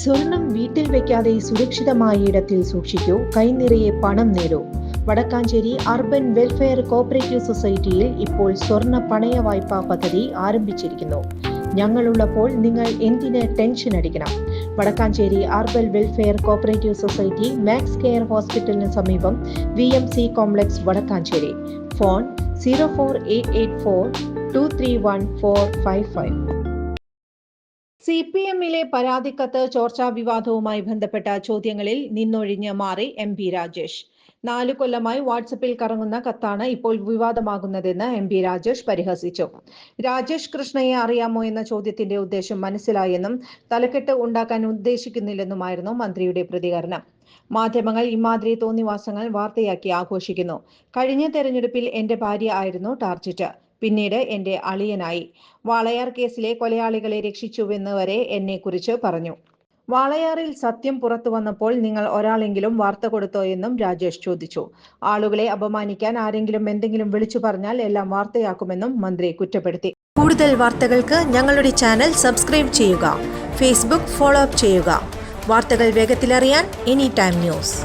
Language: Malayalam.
സ്വർണം വീട്ടിൽ വെക്കാതെ സുരക്ഷിതമായ ഇടത്തിൽ സൂക്ഷിക്കൂ. കൈനിറയെ പണം നേടൂ വടക്കാഞ്ചേരി അർബൻ വെൽഫെയർ കോപ്പറേറ്റീവ് സൊസൈറ്റിയിൽ ഇപ്പോൾ സ്വർണ പണയ വായ്പാ പദ്ധതി ആരംഭിച്ചിരിക്കുന്നു. ഞങ്ങളുള്ളപ്പോൾ നിങ്ങൾ എന്തിന് ടെൻഷൻ അടിക്കണം? Vadakkanchery urban welfare cooperative society Max Care ഹോസ്പിറ്റലിന് സമീപം V M C complex Vadakkanchery. Phone zero four eight eight four two three one four five five. C P എമ്മിലെ പരാതിക്കത്ത് ചോർച്ചാ വിവാദവുമായി ബന്ധപ്പെട്ട ചോദ്യങ്ങളിൽ നിന്നൊഴിഞ്ഞ് മാറി എം പി രാജേഷ്. നാലു കൊല്ലമായി വാട്സപ്പിൽ കറങ്ങുന്ന കത്താണ് ഇപ്പോൾ വിവാദമാകുന്നതെന്ന് എം പി രാജേഷ് പരിഹസിച്ചു. രാജേഷ് കൃഷ്ണയെ അറിയാമോ എന്ന ചോദ്യത്തിന്റെ ഉദ്ദേശം മനസ്സിലായെന്നും തലക്കെട്ട് ഉണ്ടാക്കാൻ ഉദ്ദേശിക്കുന്നില്ലെന്നുമായിരുന്നു മന്ത്രിയുടെ പ്രതികരണം. മാധ്യമങ്ങൾ ഇമാതിരി തോന്നിവാസങ്ങൾ വാർത്തയാക്കി ആഘോഷിക്കുന്നു. കഴിഞ്ഞ തെരഞ്ഞെടുപ്പിൽ എന്റെ ഭാര്യ ആയിരുന്നു ടാർജറ്റ്. പിന്നീട് എന്റെ അളിയനായി. വാളയാർ കേസിലെ കൊലയാളികളെ രക്ഷിച്ചുവെന്ന് വരെ എന്നെ കുറിച്ച് പറഞ്ഞു. വാളയാറിൽ സത്യം പുറത്തു വന്നപ്പോൾ നിങ്ങൾ ഒരാളെങ്കിലും വാർത്ത കൊടുത്തോ എന്നും രാജേഷ് ചോദിച്ചു. ആളുകളെ അപമാനിക്കാൻ ആരെങ്കിലും എന്തെങ്കിലും വിളിച്ചു പറഞ്ഞാൽ എല്ലാം വാർത്തയാക്കുമെന്നും മന്ത്രി കുറ്റപ്പെടുത്തി. കൂടുതൽ വാർത്തകൾക്ക് ഞങ്ങളുടെ ചാനൽ സബ്സ്ക്രൈബ് ചെയ്യുക. ഫേസ്ബുക്ക് ഫോളോ അപ്പ് ചെയ്യുക. വാർത്തകൾ വേഗത്തിലറിയാൻ എനി ടൈം ന്യൂസ്.